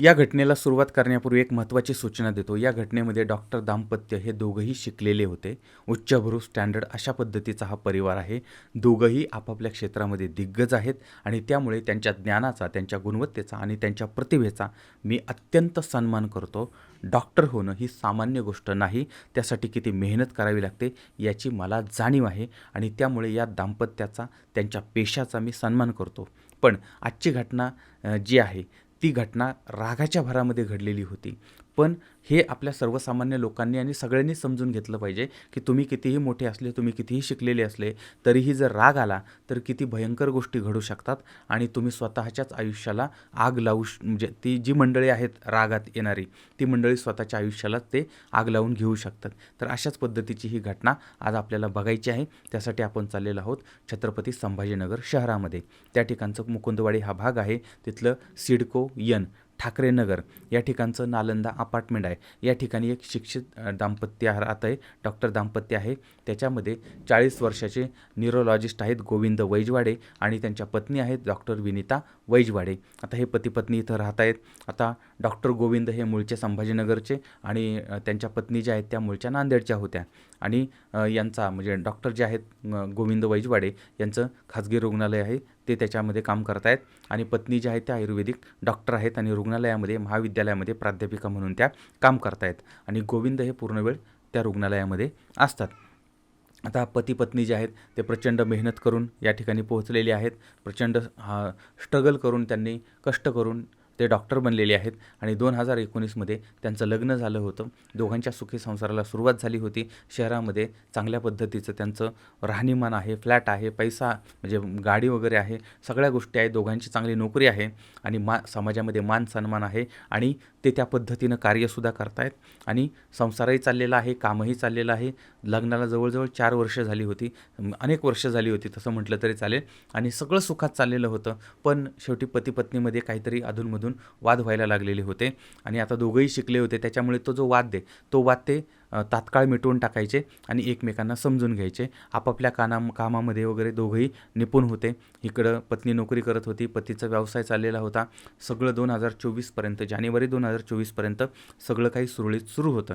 या घटनेला सुरुवात करण्यापूर्वी एक महत्त्वाची सूचना देतो. या घटनेमध्ये डॉक्टर दाम्पत्य हे दोघंही शिकलेले होते. उच्चभ्रू स्टँडर्ड अशा पद्धतीचा हा परिवार आहे. दोघंही आपापल्या क्षेत्रामध्ये दिग्गज आहेत आणि त्यामुळे त्यांच्या ज्ञानाचा त्यांच्या गुणवत्तेचा आणि त्यांच्या प्रतिभेचा मी अत्यंत सन्मान करतो. डॉक्टर होणं ही सामान्य गोष्ट नाही. त्यासाठी किती मेहनत करावी लागते याची मला जाणीव आहे आणि त्यामुळे या दाम्पत्याचा त्यांच्या पेशाचा मी सन्मान करतो. पण आजची घटना जी आहे ती घटना रागाच्या भरामध्ये घडलेली होती. पण हे आपल्या सर्वसामान्य लोकांनी आणि सगळ्यांनी समजून घेतलं पाहिजे की तुम्ही कितीही मोठे असले तुम्ही कितीही शिकलेले असले तरीही जर राग आला तर किती भयंकर गोष्टी घडू शकतात आणि तुम्ही स्वतःच्याच आयुष्याला आग लावू श म्हणजे ती जी मंडळी आहेत रागात येणारी ती मंडळी स्वतःच्या आयुष्याला ते आग लावून घेऊ शकतात. तर अशाच पद्धतीची ही घटना आज आपल्याला बघायची आहे. त्यासाठी आपण चाललेलो आहोत छत्रपती संभाजीनगर शहरामध्ये. त्या ठिकाणचं मुकुंदवाडी हा भाग आहे. तिथलं सिडको यन ठाकरे नगर. या ठिकाणचं नालंदा अपार्टमेंट आहे. या ठिकाणी एक शिक्षित दाम्पत्य राहत आहे. डॉक्टर दाम्पत्य आहे. त्याच्यामध्ये चाळीस वर्षाचे न्यूरोलॉजिस्ट आहेत गोविंद वैजवाडे आणि त्यांच्या पत्नी आहेत डॉक्टर विनिता वैजवाडे. आता हे पती पत्नी इथं राहत आहेत. आता डॉक्टर गोविंद हे मूळचे संभाजीनगरचे आणि त्यांच्या पत्नी ज्या आहेत त्या मूळच्या नांदेडच्या होत्या. आणि यांचा म्हणजे डॉक्टर जे आहेत गोविंद वैजवाडे यांचं खाजगी रुग्णालय आहे ते त्याच्यामध्ये काम करत आहेत. आणि पत्नी ज्या आहेत त्या आयुर्वेदिक डॉक्टर आहेत आणि रुग्णालयामध्ये महाविद्यालयामध्ये प्राध्यापिका म्हणून त्या काम करतायत आणि गोविंद हे पूर्ण वेळ त्या रुग्णालयामध्ये असतात. आता पती पत्नी जे आहेत ते प्रचंड मेहनत करून या ठिकाणी पोहोचलेले आहेत. प्रचंड हा स्ट्रगल करून त्यांनी कष्ट करून ते डॉक्टर बनलेले आहेत आणि दोन हजार एकोणीसमध्ये त्यांचं लग्न झालं होतं. दोघांच्या सुखी संसाराला सुरुवात झाली होती. शहरामध्ये चांगल्या पद्धतीचं त्यांचं राहणीमान आहे फ्लॅट आहे पैसा म्हणजे गाडी वगैरे आहे सगळ्या गोष्टी आहेत. दोघांची चांगली नोकरी आहे आणि मा समाजामध्ये मान सन्मान आहे आणि ते त्या पद्धतीनं कार्यसुद्धा करतायत. आणि संसारही चाललेला आहे कामही चाललेलं आहे. लग्नाला जवळजवळ चार वर्ष झाली होती. अनेक वर्ष झाली होती तसं म्हटलं तरी चालेल. आणि सगळं सुखात चाललेलं होतं. पण शेवटी पतीपत्नीमध्ये काहीतरी अधूनमधून वाद व्हायला लागलेले होते. आणि आता दोघंही शिकले होते. त्याच्यामुळे तो जो वाद दे तो वाद ते तात्काळ मिटवून टाकायचे आणि एकमेकांना समजून घ्यायचे. आपापल्या काना कामामध्ये वगैरे दोघंही निपुण होते. इकडं पत्नी नोकरी करत होती. पतीचा व्यवसाय चाललेला होता. सगळं दोन हजार चोवीसपर्यंत जानेवारी दोन हजार चोवीसपर्यंत सगळं काही सुरळीत सुरू होतं.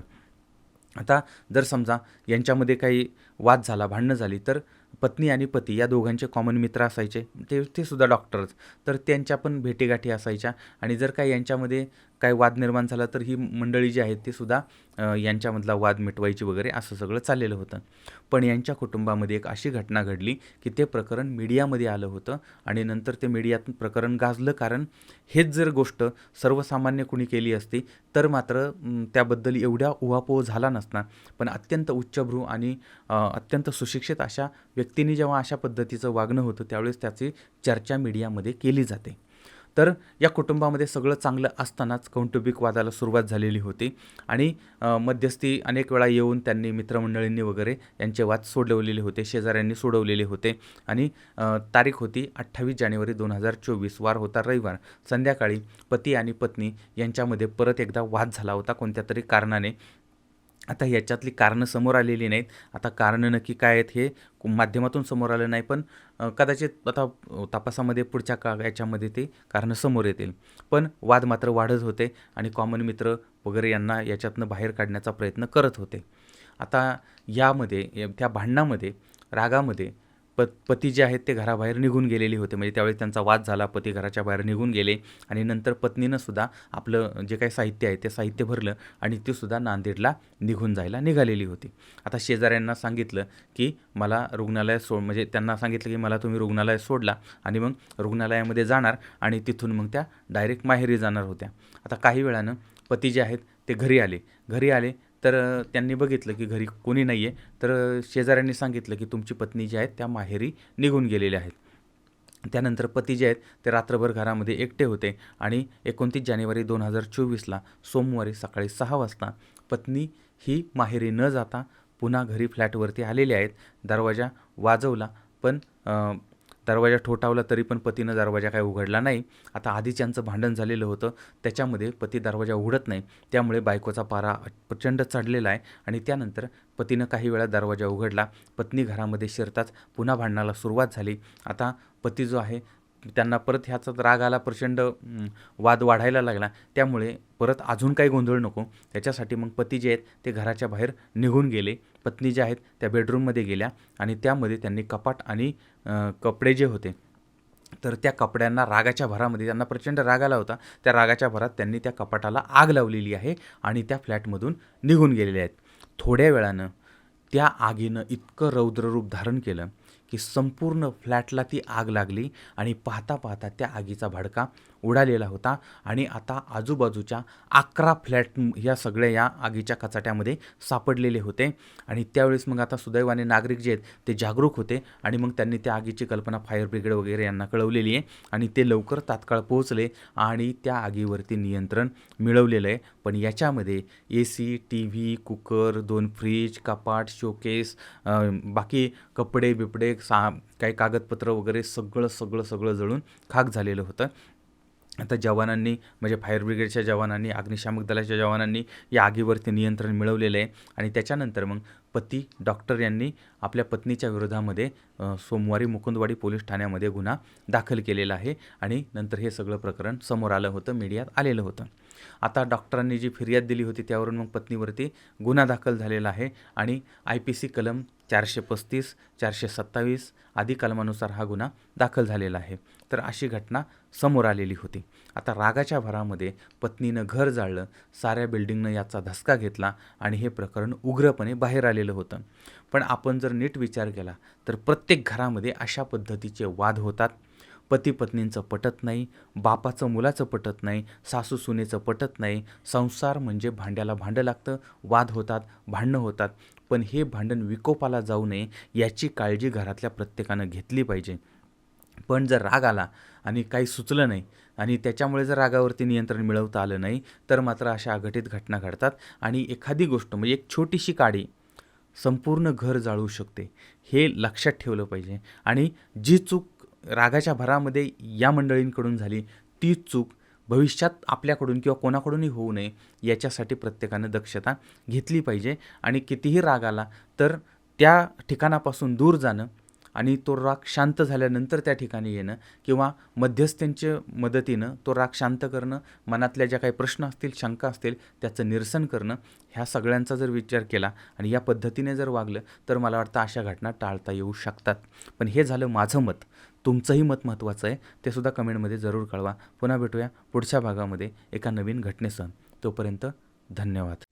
आता जर समजा यांच्यामध्ये काही वाद झाला भांडणं झाली तर पत्नी आणि पती या दोघांचे कॉमन मित्र असायचे. ते ते सुद्धा डॉक्टरच तर त्यांच्या पण भेटीगाठी असायच्या. आणि जर काही यांच्यामध्ये काय वाद निर्माण झाला तर ही मंडळी जी आहेत ते सुद्धा यांच्यामधला वाद मिटवायची वगैरे असं सगळं चाललेलं होतं. पण यांच्या कुटुंबामध्ये एक अशी घटना घडली की ते प्रकरण मीडियामध्ये आलं होतं आणि नंतर ते मीडियातून प्रकरण गाजलं. कारण हेच जर गोष्ट सर्वसामान्य कुणी केली असती तर मात्र त्याबद्दल एवढ्या उहापोह झाला नसणार पण अत्यंत उच्चभ्रू आणि अत्यंत सुशिक्षित अशा व्यक्तींनी जेव्हा अशा पद्धतीचं वागणं होतं त्यावेळेस त्याची चर्चा मीडियामध्ये केली जाते. तर या कुटुंबामध्ये सगळं चांगलं असतानाच कौटुंबिक वादाला सुरुवात झालेली होती. आणि मध्यस्थी अनेक वेळा येऊन त्यांनी मित्रमंडळींनी वगैरे यांचे वाद सोडवलेले होते शेजाऱ्यांनी सोडवलेले होते. आणि तारीख होती अठ्ठावीस जानेवारी दोन हजार चोवीस वार होता रविवार. संध्याकाळी पती आणि पत्नी यांच्यामध्ये परत एकदा वाद झाला होता कोणत्या तरी कारणाने. आता याच्यातली कारणं समोर आलेली नाहीत. आता कारणं नक्की काय आहेत हे माध्यमातून समोर आलं नाही पण कदाचित आता तपासामध्ये पुढच्या का याच्यामध्ये ते कारणं समोर येतील. पण वाद मात्र वाढत होते आणि कॉमन मित्र वगैरे यांना याच्यातनं बाहेर काढण्याचा प्रयत्न करत होते. आता यामध्ये त्या भांडणामध्ये रागामध्ये प पती जे आहेत ते घराबाहेर निघून गेलेले होते. म्हणजे त्यावेळी त्यांचा वाद झाला पती घराच्या बाहेर निघून गेले आणि नंतर पत्नीनं सुद्धा आपलं जे काही साहित्य आहे ते साहित्य भरलं आणि ती सुद्धा नांदेडला निघून जायला निघालेली होती. आता शेजाऱ्यांना सांगितलं की मला रुग्णालयात सोड म्हणजे त्यांना सांगितलं की मला तुम्ही रुग्णालयात सोडला आणि मग रुग्णालयामध्ये जाणार आणि तिथून मग त्या डायरेक्ट माहेरी जाणार होत्या. आता काही वेळानं पती जे आहेत ते घरी आले. घरी आले तर त्यांनी बघितलं की घरी कोणी नाही आहे तर शेजाऱ्यांनी सांगितलं की तुमची पत्नी जी आहेत त्या माहेरी निघून गेलेल्या आहेत. त्यानंतर पती जे आहेत ते रात्रभर घरामध्ये एकटे होते आणि एकोणतीस जानेवारी दोन हजार चोवीसला सोमवारी सकाळी सहा वाजता पत्नी ही माहेरी न जाता पुन्हा घरी फ्लॅटवरती आलेले आहेत. दरवाजा वाजवला पण दरवाजा ठोठावला तरी पण पतीनं दरवाजा काय उघडला नाही. आता आधीच यांचं भांडण झालेलं होतं. त्याच्यामध्ये पती दरवाजा उघडत नाही. त्यामुळे बायकोचा पारा प्रचंड चढलेला आहे आणि त्यानंतर पतीनं काही वेळा दरवाजा उघडला. पत्नी घरामध्ये शिरताच पुन्हा भांडणाला सुरुवात झाली. आता पती जो आहे त्यांना परत ह्याचा राग आला प्रचंड वाद वाढायला लागला. त्यामुळे परत अजून काही गोंधळ नको. त्याच्यासाठी मग पती जे आहेत ते घराच्या बाहेर निघून गेले. पत्नी ज्या आहेत त्या बेडरूममध्ये गेल्या आणि त्यामध्ये त्यांनी कपाट आणि कपडे जे होते तर त्या कपड्यांना रागाच्या भरामध्ये त्यांना प्रचंड राग आला होता. त्या रागाच्या भरात त्यांनी त्या कपाटाला आग लावलेली आहे आणि त्या फ्लॅटमधून निघून गेलेले आहेत. थोड्या वेळानं त्या आगीनं इतकं रौद्ररूप धारण केलं की संपूर्ण फ्लॅटला ती आग लागली आणि पाहता पाहता त्या आगीचा भडका उडालेला होता. आणि आता आजूबाजूच्या अकरा फ्लॅट या सगळ्या या आगीच्या कचाट्यामध्ये सापडलेले होते. आणि त्यावेळेस मग आता सुदैवाने नागरिक जे आहेत ते जागरूक होते आणि मग त्यांनी त्या आगीची कल्पना फायर ब्रिगेड वगैरे यांना कळवलेली आहे. आणि ते लवकर तात्काळ पोहोचले आणि त्या आगीवरती नियंत्रण मिळवलेलं आहे. पण याच्यामध्ये A C T V cooker दोन फ्रीज कपाट शोकेस बाकी कपडे बिपडे सा काही कागदपत्र वगैरे सगळं सगळं सगळं जळून खाक झालेलं होतं. आता जवानांनी म्हणजे फायर ब्रिगेडच्या जवानांनी अग्निशामक दलाच्या जवानांनी या आगीवरती नियंत्रण मिळवलेलं आहे. आणि त्याच्यानंतर मग पती डॉक्टर यांनी आपल्या पत्नीच्या विरोधामध्ये सोमवारी मुकुंदवाडी पोलीस ठाण्यामध्ये गुन्हा दाखल केलेला आहे. आणि नंतर हे सगळं प्रकरण समोर आलं होतं मीडियात आलेलं होतं. आता डॉक्टरांनी जी फिर्याद दिली होती त्यावरून मग पत्नीवरती गुन्हा दाखल झालेला आहे आणि आय पी सी कलम चारशे पस्तीस चारशे सत्तावीस आदी कलमानुसार हा गुन्हा दाखल झालेला आहे. तर अशी घटना समोर आलेली होती. आता रागाच्या भरामध्ये पत्नीनं घर जाळलं साऱ्या बिल्डिंगनं याचा धसका घेतला आणि हे प्रकरण उग्रपणे बाहेर आलेलं होतं. पण आपण जर नीट विचार केला तर प्रत्येक घरामध्ये अशा पद्धतीचे वाद होतात. पती पत्नींचं पटत नाही बापाचं मुलाचं पटत नाही सासू सुनेचं पटत नाही. संसार म्हणजे भांड्याला भांडं लागतं वाद होतात भांडणं होतात. पण हे भांडण विकोपाला जाऊ नये याची काळजी घरातल्या प्रत्येकानं घेतली पाहिजे. पण जर राग आला आणि काही सुचलं नाही आणि त्याच्यामुळे जर रागावरती नियंत्रण मिळवता आलं नाही तर मात्र अशा अघटित घटना घडतात. आणि एखादी गोष्ट म्हणजे एक छोटीशी काडी संपूर्ण घर जाळू शकते. हे लक्षात ठेवलं पाहिजे. आणि जी चूक रागाच्या भरामध्ये या मंडळींकडून झाली ती चूक भविष्यात आपल्याकडून किंवा कोणाकडूनही होऊ नये याच्यासाठी प्रत्येकानं दक्षता घेतली पाहिजे. आणि कितीही राग आला तर त्या ठिकाणापासून दूर जाणं आणि तो राग शांत झाल्यानंतर त्या ठिकाणी येणं किंवा मध्यस्थ्यांच्या मदतीनं तो राग शांत करणं मनातल्या ज्या काही प्रश्न असतील शंका असतील त्याचं निरसन करणं ह्या सगळ्यांचा जर विचार केला आणि या पद्धतीने जर वागलं तर मला वाटतं अशा घटना टाळता येऊ शकतात. पण हे झालं माझं मत. तुमचंही मत महत्त्वाचं आहे. ते सुद्धा कमेंटमध्ये जरूर कळवा. पुन्हा भेटूया पुढच्या भागामध्ये एका नवीन घटनेसह. तोपर्यंत धन्यवाद.